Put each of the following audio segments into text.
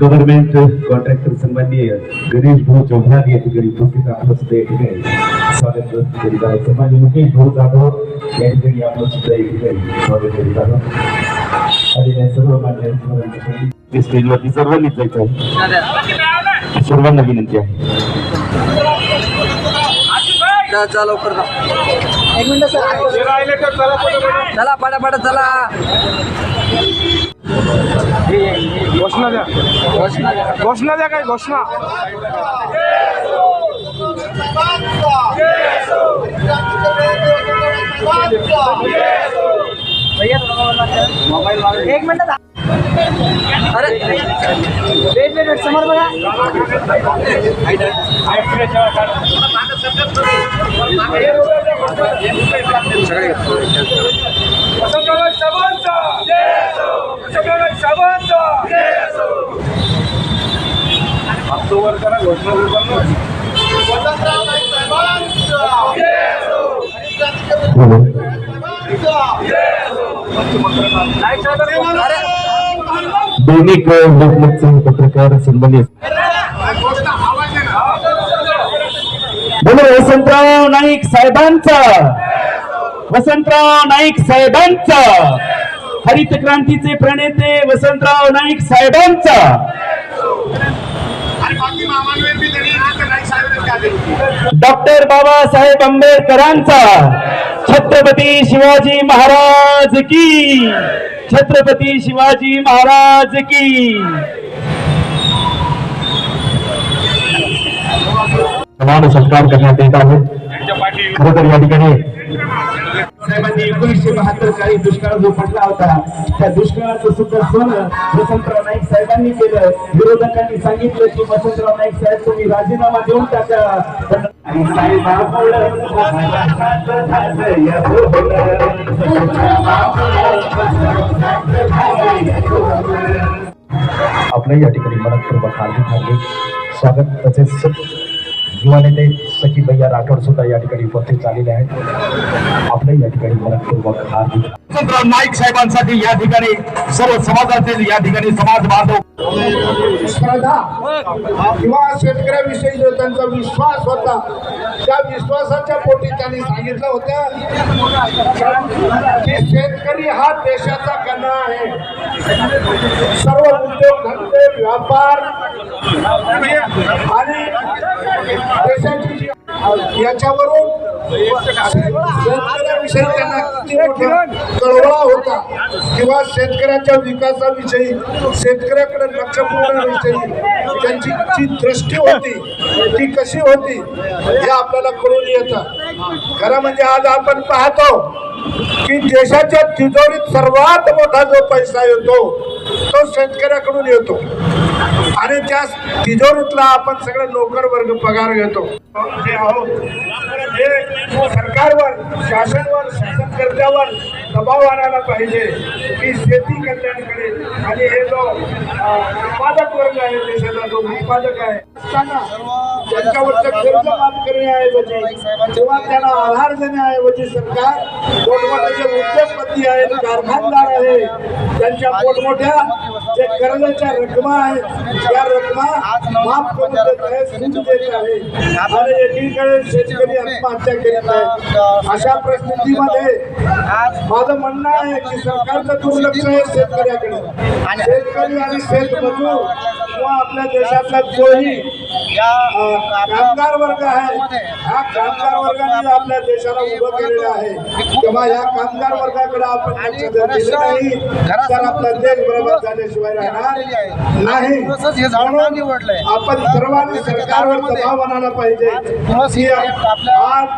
Government contractor सन्माननीय गणेश भाऊ चौहान या ठिकाणी उपस्थित आपलं सुद्धा या ठिकाणी स्वागत करीत आहोत सन्माननीय मुकेश भाऊ जाधव या ठिकाणी आपलं सुद्धा या ठिकाणी स्वागत करीत आहोत आणि या सर्व मान्य स्टेजवरती सर्वांनीच जायचं आहे. सर्वांना विनंती आहे. चला चला लवकर जा. एक मिनिट सर. चला पटापट चला. घोषणा द्या. घोषणा द्या. काय? घोषणा. एक मिनिट. अरे. वेट वेट वेट समोर बघा. साहेबांचा ऑक्टोबर करा घोषणा दैनिक लोकमतचे पत्रकार संबंधित बोलो वसंतराव नाईक साहेबांचा. वसंतराव नाईक साहेबांचा. हरित क्रांतीचे प्रणेते वसंतराव नाईक साहेबांचा. डॉक्टर बाबासाहेब आंबेडकरांचा. छत्रपती शिवाजी महाराज की. छत्रपती शिवाजी महाराज की. समान सत्कार करण्यात येत आहे. खरं तर या ठिकाणी साहेबांनी एकोणीसशे बहात्तर काळी दुष्काळ जो पडला होता त्या दुष्काळाचं सुद्धा सोनं वसंतराव नाईक साहेबांनी केलं. विरोधकांनी सांगितलं की वसंतराव नाईक साहेब तुम्ही राजीनामा देऊन टाका. आणि आपलं या ठिकाणी मनपूर्वक हार्दिक हार्दिक स्वागत. तसेच युवा नेते सचिन भैया राठोड सुद्धा या ठिकाणी उपस्थित झालेले आहेत. आपलं या ठिकाणी मनपूर्वक हार्दिक वसंतराव नाईक साहेबांसाठी या ठिकाणी सर्व समाजाचे या ठिकाणी समाज बांधव स्पर्धा. किंवा शेतकऱ्याविषयी जो त्यांचा विश्वास होता त्या विश्वासाच्या पोटी त्यांनी सांगितलं होतं की शेतकरी हा देशाचा कणा आहे. सर्व उद्योग धंदे व्यापार आणि देशाची याच्यावरून शेतकऱ्याविषयी त्यांना किती मोठा कळवळा होता. किंवा शेतकऱ्याच्या विकासाविषयी शेतकऱ्याकडे लक्ष पुरवण्याविषयी त्यांची जी दृष्टी होती ती कशी होती हे आपल्याला कळून येतं. खरं म्हणजे आज आपण पाहतो की देशाच्या तिजोरीत सर्वात मोठा जो पैसा येतो तो शेतकऱ्याकडून येतो. आणि त्या तिजोरीतला आपण सगळे नोकर वर्ग पगार घेतो. जे आहोत हे सरकारवर शासनवर शासनकर्त्यावर दबाव आणायला पाहिजे. की शेती कल्याणकडे. आणि हे जो उत्पादक वर्ग आहे देशाचा जो उत्पादक आहे असताना त्यांच्यावरचं कर्ज माफ करण्याऐवजी किंवा त्यांना आधार देण्याऐवजी सरकार मोठमोठे जे उद्योगपती आहेत कारखानदार आहे त्यांच्या मोठमोठ्या जे कर्जाच्या रकमा आहेत त्या रकमा माफ करून देत आहे सूट देत आहे. आणि एकीकडे शेतकरी आत्महत्या करीत आहे. अशा परिस्थितीमध्ये माझं म्हणणं आहे की सरकारचं दुर्लक्ष आहे शेतकऱ्याकडे. शेतकरी आणि शेतमजूर किंवा आपल्या देशातला जोही या कामगार वर्ग आहे. हा कामगार वर्गाने आपल्या देशाला उभं केलेलं आहे. तेव्हा या कामगार वर्गाकडे आपण लक्ष दिलं नाही तर आपला देश बरोबर झाल्याशिवाय राहणार नाही. हे निवडलंय? आपण सर्वांनी सरकारवर दबाव आणायला पाहिजे. आज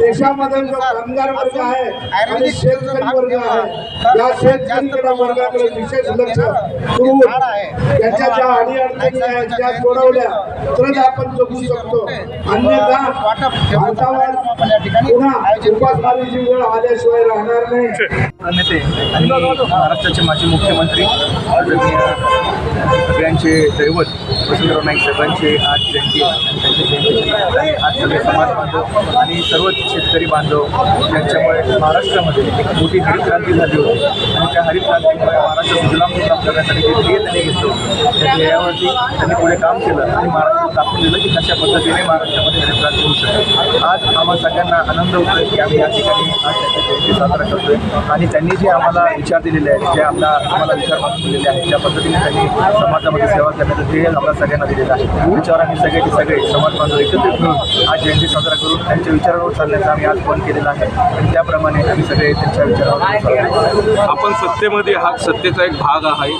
देशामध्ये जो कामगार वर्ग आहे आणि शेतकरी वर्ग आहे या शेतकरी वर्गाकडे विशेष लक्ष करून त्यांच्या ज्या अडीअडचणी आहेत त्या सोडवल्या तरच आपण जगू शकतो. अन्यथा भारतावर पुन्हा उपासमारीची वेळ आल्याशिवाय राहणार नाही. नेते आणि महाराष्ट्राचे माजी मुख्यमंत्री सगळ्यांचे दैवत वसंतराव नाईक साहेबांचे आज जयंती आहे. आणि त्यांच्या आज सगळे समाज बांधव आणि सर्व शेतकरी बांधव यांच्यामुळे महाराष्ट्रामध्ये एक मोठी हरित क्रांती झाली होती. आणि त्या हरित क्रांतीमुळे महाराष्ट्र सुजलाम काम करण्यासाठी जे ध्येय त्यांनी घेतलं त्या ध्येयावरती त्यांनी पुढे काम केलं आणि महाराष्ट्रात दाखवून दिलं की कशा पद्धतीने महाराष्ट्रामध्ये हरित क्रांती होऊ शकते. आज आम्हा सगळ्यांना आनंद होतोय की आम्ही या ठिकाणी आज त्यांची जयंती साजरा करतोय. आणि त्यांनी जे आम्हाला विचार दिलेले आहेत जे आपला आम्हाला विचार मागून दिलेले आहेत त्या पद्धतीने त्यांनी समाजामध्ये सेवा करण्याचं ध्येय आम्हाला सगळ्यांना दिलेलं आहे. त्याच्यावर आम्ही सगळे सगळे समाज बांधव एकत्रित मिळून आज जयंती साजरा करून त्यांच्या विचारावर चालण्याचा आम्ही आज फोन केलेला आहे. आणि त्याप्रमाणे आम्ही सगळे त्यांच्या विचारावर. आपण सत्तेमध्ये हा सत्तेचा एक भाग आहे.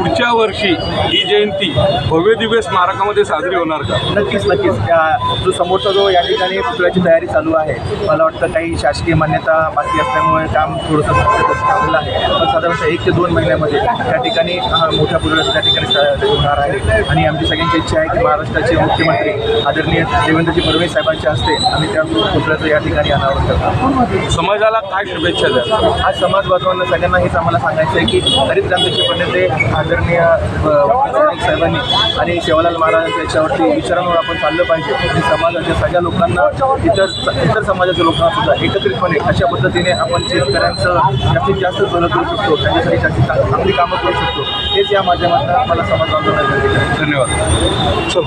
पुढच्या वर्षी ही जयंती भव्य दिव्य स्मारकामध्ये साजरी होणार का? नक्कीच नक्कीच. त्या- जो समोरचा जो या ठिकाणी पुतळ्याची तयारी चालू आहे मला वाटतं काही शासकीय मान्यता बाकी असल्यामुळे काम थोडंसं थांबलेलं आहे. पण साधारणतः एक ते दोन महिन्यामध्ये त्या ठिकाणी हा मोठ्या पुतळ्याचं त्या ठिकाणी होणार आहे. आणि आमची सगळ्यांची इच्छा आहे की महाराष्ट्राचे मुख्यमंत्री आदरणीय देवेंद्रजी फडणवीस साहेबांच्या हस्ते आम्ही त्या पुतळ्याचं या ठिकाणी अनावरण करतो. समाजाला काय शुभेच्छा द्या आज समाज बांधवांना सगळ्यांना हेच आम्हाला सांगायचं आहे की हरित क्रांतीचे प्रणेते आदरणीय नाईक साहेबांनी आणि सेवालाल महाराजांच्या याच्यावरती विचारांवर आपण चाललं पाहिजे. आणि समाजाच्या सगळ्या लोकांना इतर इतर समाजाच्या लोकांना सुद्धा एकत्रितपणे अशा पद्धतीने आपण शेतकऱ्यांचं जास्तीत जास्त करू शकतो. त्यांच्यासाठी जास्तीत चांगली कामं करू शकतो. हेच या माध्यमातून मला समाज बांधवांना आहे. धन्यवाद. चल.